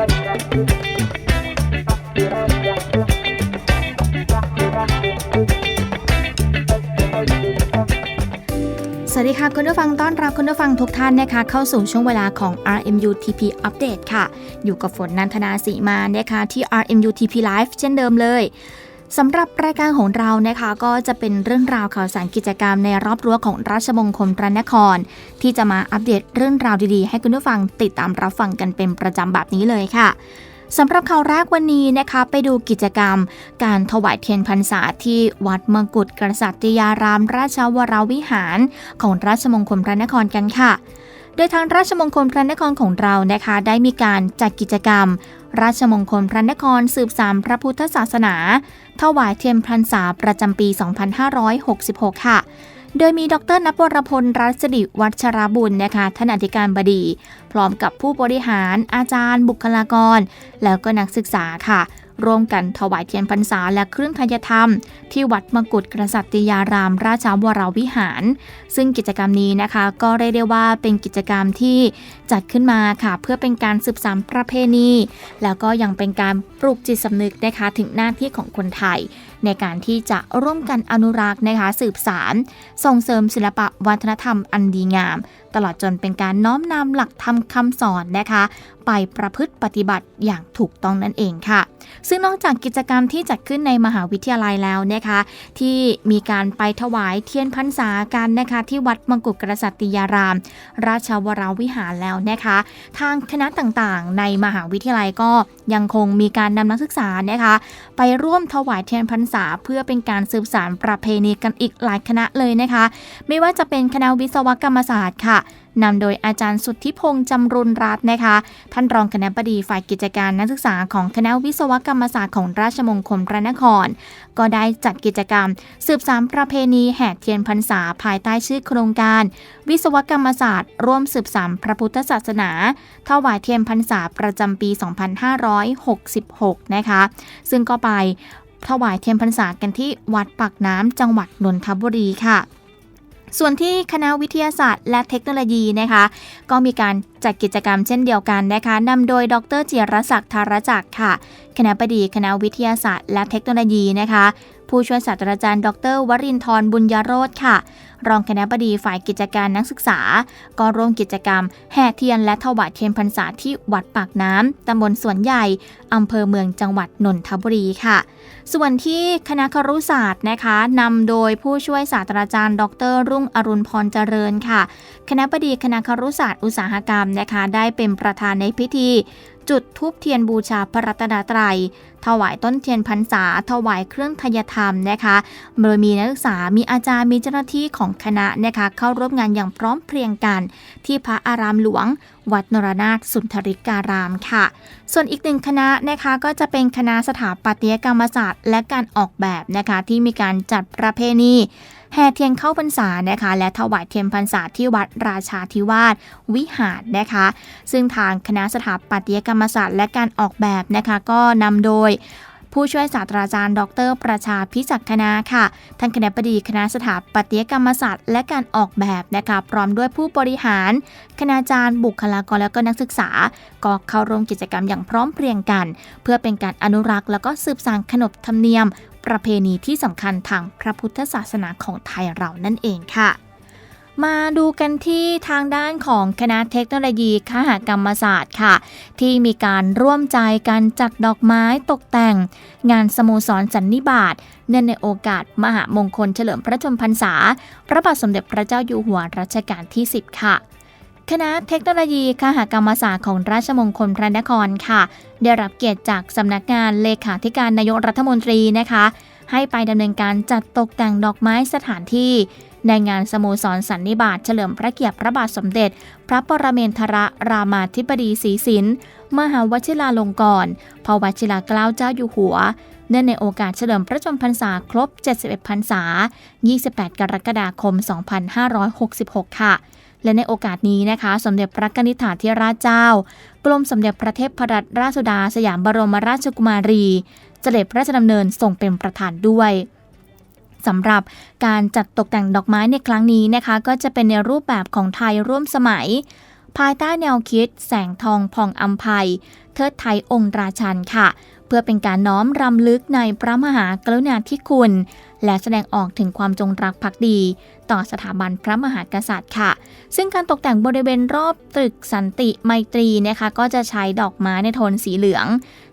สวัสดีค่ะคุณผู้ฟังต้อนรับคุณผู้ฟังทุกท่านนะคะ เข้าสู่ช่วงเวลาของ RMU TP Update ค่ะ อยู่กับฝนนันทนาสีมานะคะที่ RMU TP Live เช่นเดิมเลย สำหรับรายการของเรานะคะก็จะเป็นเรื่องราวข่าวสารกิจกรรมในรอบรั้วของราชมงคลพระนคร ที่จะมาอัปเดตเรื่องราวดีๆ ให้คุณผู้ฟังติดตามรับฟังกันเป็นประจำแบบนี้เลยค่ะสำหรับข่าวแรกวันนี้นะคะไปดูกิจกรรม การถวายเทียนพรรษาที่วัดมกุฎกษัตริยารามราชวรวิหาร ของราชมงคลพระนครกันค่ะ โดยทางราชมงคลพระนครของเรานะคะ ได้มีการจัดกิจกรรม ราชมงคลพระนครสืบสามพระพุทธศาสนา ถวายเทียนพรรษาประจำปี 2566 ค่ะ โดยมีดรนภวรพลรัศดิวัชรบุญนะคะท่านอธิการบดี พร้อมกับผู้บริหารอาจารย์บุคลากร แล้วก็นักศึกษาค่ะ ร่วมกันถวายเทียนพรรษาและเครื่องทายธรรม ที่วัดมกุฎกษัตริยาราม ราชวรวิหาร ซึ่งกิจกรรมนี้นะคะ ก็เรียกได้ว่าเป็นกิจกรรมที่จัดขึ้นมาค่ะ เพื่อเป็นการสืบสานประเพณี แล้วก็ยังเป็นการปลูกจิตสำนึกนะคะถึงหน้าที่ของคนไทย ในการที่จะร่วมกันอนุรักษ์นะคะสืบสาร ส่งเสริมศิลปะวัฒนธรรมอันดีงาม ตลอดจนเป็นการน้อมนำหลักธรรมคำสอนนะคะ ไปประพฤติปฏิบัติอย่างถูกต้องนั่นเองค่ะ ซึ่งนอกจากกิจกรรมที่จัดขึ้นในมหาวิทยาลัยแล้วนะคะ ที่มีการไปถวายเทียนพรรษากันนะคะที่วัดมกุฎกษัตริยาราม ราชวรวิหารแล้วนะคะ ทางคณะต่างๆ ในมหาวิทยาลัยก็ยังคงมีการนำนักศึกษานะคะ ไปร่วมถวายเทียนพรรษา เพื่อเป็นการสืบสานประเพณีกันอีกหลายคณะเลยนะคะ ไม่ว่าจะเป็นคณะวิศวกรรมศาสตร์ค่ะนำโดยอาจารย์สุทธิพงษ์จำรุนรัตน์นะคะ ท่านรองคณะบดีฝ่ายกิจการนักศึกษาของคณะวิศวกรรมศาสตร์ของราชมงคลพระนคร ก็ได้จัดกิจกรรม สืบสานประเพณีแห่เทียนพรรษาภายใต้ชื่อโครงการ วิศวกรรมศาสตร์ ร่วมสืบสานพระพุทธศาสนาถวายเทียนพรรษาประจำปี 2566 นะคะ ซึ่งก็ไป ถวายเทียนพรรษากันที่วัดปากน้ำจังหวัดนนทบุรีค่ะ ส่วนที่คณะวิทยาศาสตร์และเทคโนโลยีนะคะ ก็มีการ จัดกิจกรรมเช่นเดียวกันนะคะนำโดยดรเจียรศักดิ์ธารจักรค่ะ คณะบดีคณะวิทยาศาสตร์และเทคโนโลยีนะคะ ผู้ช่วยศาสตราจารย์ ดร วรินทร์บุญยโรธค่ะ รองคณะบดีฝ่ายกิจการนักศึกษา ก็ร่วมกิจกรรม แห่เทียนและถวายเทียนพรรษาที่วัดปากน้ำตำบลสวนใหญ่อำเภอเมืองจังหวัดนนทบุรีค่ะ ส่วนที่คณะครุศาสตร์นะคะนำโดยผู้ช่วยศาสตราจารย์ ดร รุ่งอรุณพรเจริญค่ะ คณะบดีคณะครุศาสตร์อุตสาหกรรมนะคะ ได้เป็นประธานในพิธีจุดทูบเทียนบูชาพระรัตนตรัย ถวายต้นเทียนพรรษา ถวายเครื่องทยธรรมนะคะโดยมีนักศึกษา มีอาจารย์ มีเจ้าหน้าที่ของคณะนะคะเข้าร่วมงานอย่างพร้อมเพรียงกัน ที่พระอารามหลวง วัดนรนาถสุนทริการามค่ะ ส่วนอีกหนึ่งคณะนะคะก็จะเป็นคณะสถาปัตยกรรมศาสตร์ และการออกแบบนะคะที่มีการจัดประเพณีแห่เทียนเข้าพรรษานะคะ และถวายเทียนพรรษาที่วัดราชาธิวาสวิหารนะคะ ซึ่งทางคณะสถาปัตยกรรมรรมศาสตร์และการออกแบบนะคะ ก็นำโดยผู้ช่วยศาสตราจารย์ ดร ประชาพิจักคณาค่ะ ท่านคณะบดีคณะสถาปัตยกรรมศาสตร์และการออกแบบนะคะ พร้อมด้วยผู้บริหาร คณาจารย์ บุคลากรและก็นักศึกษา ก็เข้าร่วมกิจกรรมอย่างพร้อมเพรียงกัน เพื่อเป็นการอนุรักษ์ แล้วก็สืบสานขนบธรรมเนียม ประเพณีที่สำคัญทางพระพุทธศาสนาของไทยเรานั่นเองค่ะ มาดูกันที่ทางด้านของคณะเทคโนโลยีคหกรรมศาสตร์ค่ะ ที่มีการร่วมใจกันจัดดอกไม้ตกแต่ง งานสโมสรสันนิบาตเนื่องในโอกาสมหามงคลเฉลิมพระชนมพรรษา พระบาทสมเด็จพระเจ้าอยู่หัวรัชกาลที่ 10 ค่ะคณะเทคโนโลยีคหกรรมศาสตร์ของราชมงคลพระนครค่ะ ได้รับเกียรติจากสำนักงานเลขาธิการนายกรัฐมนตรีนะคะ ให้ไปดำเนินการจัดตกแต่งดอกไม้สถานที่ ในงานสโมสรสันนิบาตเฉลิมพระเกียรติพระบาทสมเด็จ พระปรเมนทรรามาธิบดีศรีสินมหาวชิราลงกรณ์พระวชิราเกล้าเจ้าอยู่หัว เนื่องในโอกาสเฉลิมพระชนมพรรษาครบ 71 พรรษา 28 กรกฎาคม 2566 ค่ะและในโอกาสนี้นะคะ สมเด็จพระนิธิถาธิราชเจ้า กรมสมเด็จพระเทพรัตนราชสุดา สยามบรมราชกุมารี เสด็จพระราชดำเนินทรงเป็นประธานด้วย สำหรับการจัดตกแต่งดอกไม้ในครั้งนี้นะคะ ก็จะเป็นในรูปแบบของไทยร่วมสมัย ภายใต้แนวคิด แสงทองผ่องอัมภัยเทิดไทยองค์ราชันค่ะ เพื่อเป็นการน้อมรำลึกในพระมหากรุณาธิคุณ และแสดงออกถึงความจงรักภักดี ต่อสถาบันพระมหากษัตริย์ค่ะ ซึ่งการตกแต่งบริเวณรอบตึกสันติไมตรีนะคะ ก็จะใช้ดอกไม้ในโทนสีเหลือง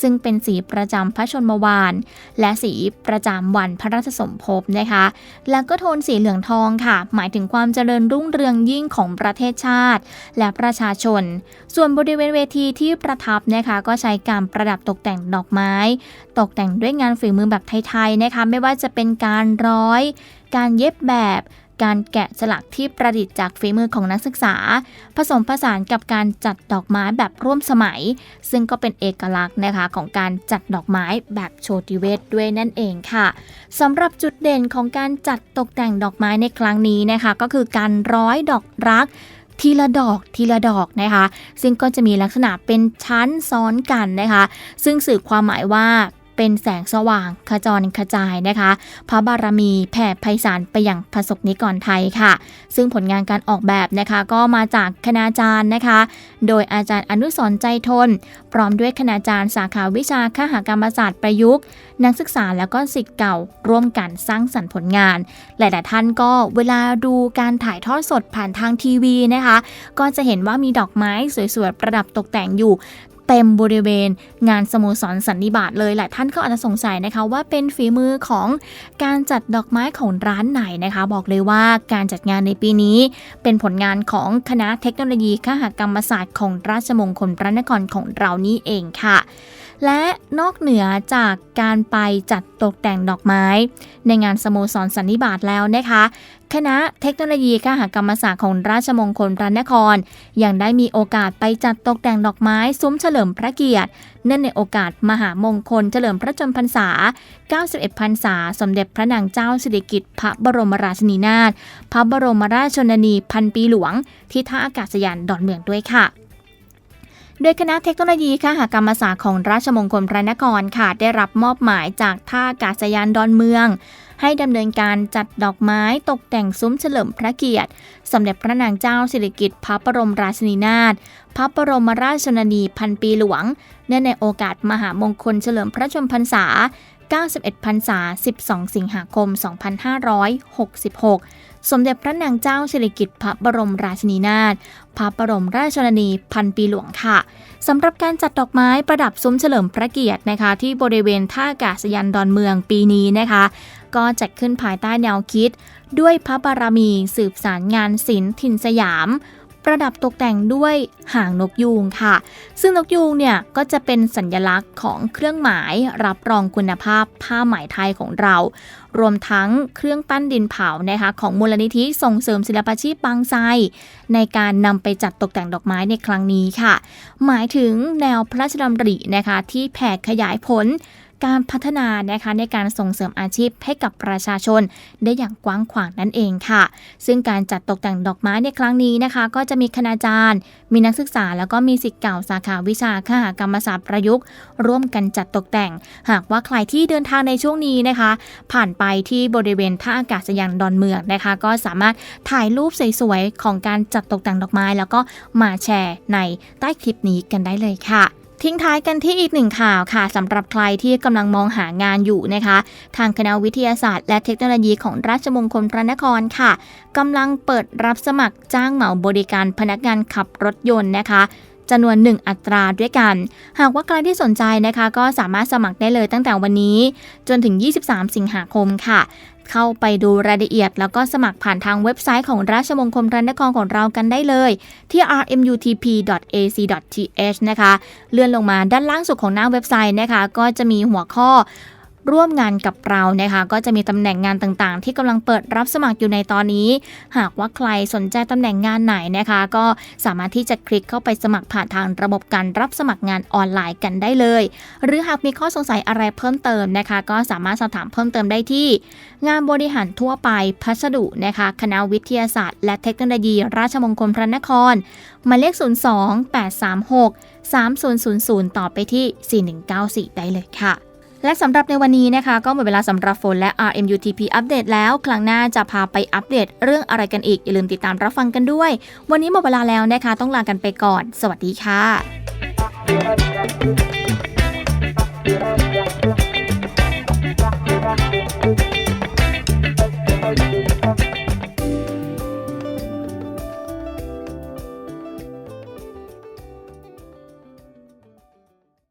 ซึ่งเป็นสีประจำพระชนมวาน และสีประจำวันพระราชสมภพนะคะ แล้วก็โทนสีเหลืองทองค่ะ หมายถึงความเจริญรุ่งเรืองยิ่งของประเทศชาติ และประชาชน ส่วนบริเวณเวทีที่ประทับนะคะ ก็ใช้การประดับตกแต่งดอกไม้ ตกแต่งด้วยงานฝีมือแบบไทยๆนะคะ ไม่ว่าจะเป็นการการร้อย การเย็บแบบ การแกะสลักที่ประดิษฐ์จากฝีมือของนักศึกษา ผสมผสานกับการจัดดอกไม้แบบร่วมสมัย ซึ่งก็เป็นเอกลักษณ์นะคะของการจัดดอกไม้แบบโชติเวทด้วยนั่นเองค่ะสำหรับจุดเด่นของการจัดตกแต่งดอกไม้ในครั้งนี้นะคะ ก็คือการร้อยดอกรักทีละดอกทีละดอกนะคะ ซึ่งก็จะมีลักษณะเป็นชั้นซ้อนกันนะคะ ซึ่งสื่อความหมายว่า เป็นแสงสว่างขจรกระจายนะคะ พระบารมีแผ่ไพศาลไปอย่างประสบนิกรไทยค่ะ ซึ่งผลงานการออกแบบนะคะก็มาจากคณาจารย์นะคะ โดยอาจารย์อนุสรใจทน พร้อมด้วยคณาจารย์สาขาวิชาคหกรรมศาสตร์ประยุกต์ นักศึกษาแล้วก็ศิษย์เก่าร่วมกันสร้างสรรค์ผลงาน หลาย ๆ ท่านก็เวลาดูการถ่ายทอดสดผ่านทางทีวีนะคะ ก็จะเห็นว่ามีดอกไม้สวย ๆ ประดับตกแต่งอยู่ เต็มบริเวณงานสโมสรสันนิบาตเลยหลายท่านก็อาจจะสงสัยนะคะว่าเป็นฝีมือของการจัดดอกไม้ของร้านไหนนะคะ บอกเลยว่าการจัดงานในปีนี้ เป็นผลงานของคณะเทคโนโลยีคหกรรมศาสตร์ของราชมงคลพระนครของเรานี่เองค่ะ และนอกเหนือจากการไปจัดตกแต่งดอกไม้ ในงานสโมสรสันนิบาตแล้วนะคะ คณะเทคโนโลยีคหกรรมศาสตร์ของราชมงคลพระนคร ยังได้มีโอกาสไปจัดตกแต่งดอกไม้ซุ้มเฉลิมพระเกียรติ เนื่องในโอกาสมหามงคลเฉลิมพระชนมพรรษา 91 พรรษา สมเด็จพระนางเจ้าสิริกิติ์พระบรมราชินีนาถพระบรมราชชนนีพันปีหลวง ที่ท่าอากาศยานดอนเมืองด้วยค่ะ โดยคณะเทคโนโลยีคหกรรมศาสตร์ของราชมงคลพระนครค่ะได้รับมอบหมายจากท่าอากาศยานดอนเมือง ให้ดำเนินการจัดดอกไม้ตกแต่งซุ้มเฉลิมพระเกียรติ สมเด็จพระนางเจ้าสิริกิติ์พระบรมราชินีนาถพระบรมราชชนนีพันปีหลวงเนื่องในโอกาสมหามงคลเฉลิมพระชนมพรรษา91พรรษา 12 สิงหาคม 2566 สมเด็จพระนางเจ้าสิริกิติ์พระบรมราชินีนาถพระบรมราชชนนีพันปีหลวงค่ะสำหรับการจัดดอกไม้ประดับซุ้มเฉลิมพระเกียรตินะคะ ที่บริเวณท่าอากาศยานดอนเมืองปีนี้นะคะ ก็จัดขึ้นภายใต้แนวคิด ด้วยพระบารมีสืบสารงานศิลป์ถิ่นสยาม ประดับตกแต่งด้วยหางนกยูงค่ะ ซึ่งนกยูงเนี่ยก็จะเป็นสัญลักษณ์ของเครื่องหมายรับรองคุณภาพผ้าไหมไทยของเรา รวมทั้งเครื่องปั้นดินเผานะคะของมูลนิธิส่งเสริมศิลปาชีพบางไทรในการนำไปจัดตกแต่งดอกไม้ในครั้งนี้ค่ะ หมายถึงแนวพระราชดำรินะคะที่แผ่ขยายผล การพัฒนานะคะในการส่งเสริมอาชีพให้กับประชาชน ได้อย่างกว้างขวางนั่นเองค่ะ ซึ่งการจัดตกแต่งดอกไม้ในครั้งนี้นะคะ ก็จะมีคณาจารย์ มีนักศึกษา แล้วก็มีศิษย์เก่าสาขาวิชาคหกรรมศาสตร์ประยุกต์ ร่วมกันจัดตกแต่ง หากว่าใครที่เดินทางในช่วงนี้นะคะ ผ่านไปที่บริเวณท่าอากาศยานดอนเมืองนะคะ ก็สามารถถ่ายรูปสวยๆของการจัดตกแต่งดอกไม้ แล้วก็มาแชร์ในใต้คลิปนี้กันได้เลยค่ะ ทิ้งท้ายกันที่อีกหนึ่งข่าวค่ะสำหรับใครที่กำลังมองหางานอยู่นะคะ ทางคณะวิทยาศาสตร์และเทคโนโลยีของราชมงคลพระนครค่ะกำลังเปิดรับสมัครจ้างเหมาบริการพนักงานขับรถยนต์นะคะ จำนวน 1 อัตราด้วยกัน หากว่าใครที่สนใจนะคะ ก็สามารถสมัครได้เลยตั้งแต่วันนี้ จนถึง 23 สิงหาคมค่ะเข้าไปดูรายละเอียด แล้วก็สมัครผ่านทางเว็บไซต์ของราชมงคลพระนครของเรากันได้เลย ที่ rmutp.ac.th นะคะ เลื่อนลงมาด้านล่างสุดของหน้าเว็บไซต์นะคะ ก็จะมีหัวข้อ ร่วมงานกับเรานะคะก็จะมีตำแหน่งงานต่างๆ ที่กำลังเปิดรับสมัครอยู่ในตอนนี้ หากว่าใครสนใจตำแหน่งงานไหนนะคะ ก็สามารถที่จะคลิกเข้าไปสมัครผ่านทางระบบการรับสมัครงานออนไลน์กันได้เลย หรือหากมีข้อสงสัยอะไรเพิ่มเติมนะคะ ก็สามารถสอบถามเพิ่มเติมได้ที่ งานบริหารทั่วไปพัสดุนะคะคณะวิทยาศาสตร์ และเทคโนโลยี ราชมงคลพระนครหมายเลข 02 836 3000 ต่อไปที่ 4194 ได้เลยค่ะ และสำหรับในวันนี้นะคะ ก็หมดเวลาสำหรับฝนและ RMUTP อัปเดตแล้ว ครั้งหน้าจะพาไปอัปเดตเรื่องอะไรกันอีก อย่าลืมติดตามรับฟังกันด้วย วันนี้หมดเวลาแล้วนะคะ ต้องลากันไปก่อน สวัสดีค่ะ